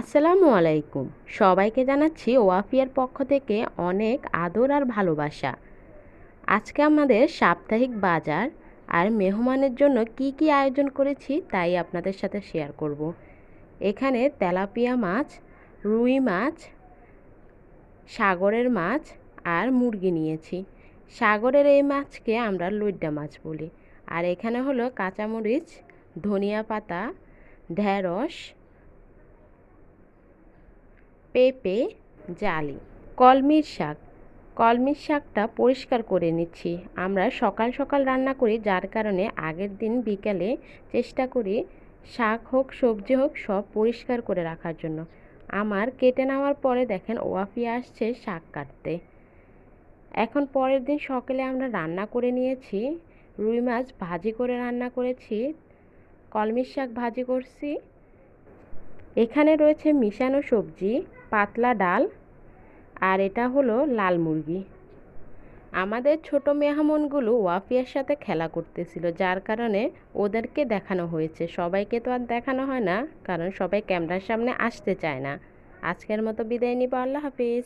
আসসালামু আলাইকুম। সবাইকে জানাচ্ছি ওয়াফিয়ার পক্ষ থেকে অনেক আদর আর ভালোবাসা। আজকে আমাদের সাপ্তাহিক বাজার আর মেহমানের জন্য কি কি আয়োজন করেছি তাই আপনাদের সাথে শেয়ার করব। এখানে তেলাপিয়া মাছ, রুই মাছ, সাগরের মাছ আর মুরগি নিয়েছি। সাগরের এই মাছকে আমরা লইড্ডা মাছ বলি। আর এখানে হলো কাঁচামরিচ, ধনিয়া পাতা, ঢেঁড়স পেঁপে, জালি, কলমির শাক। কলমির শাকটা পরিষ্কার করে নিচ্ছি। আমরা সকাল সকাল রান্না করি, যার কারণে আগের দিন বিকালে চেষ্টা করি শাক হোক, সবজি হোক, সব পরিষ্কার করে রাখার জন্য। আমার কেটে নেওয়ার পরে দেখেন ওয়াফি আসছে শাক কাটতে। এখন পরের দিন সকালে আমরা রান্না করে নিয়েছি, রুই মাছ ভাজি করে রান্না করেছি, কলমির শাক ভাজি করছি। এখানে রয়েছে মিশানো সবজি, পাতলা ডাল, আর এটা হলো লাল মুরগি। আমাদের ছোট মেহমানগুলো ওয়াফিয়ার সাথে খেলা করতেছিল, যার কারণে ওদেরকে দেখানো হয়েছে। সবাইকে তো আর দেখানো হয় না, কারণ সবাই ক্যামেরার সামনে আসতে চায় না। আজকের মতো বিদায় নিব, আল্লাহ হাফিজ।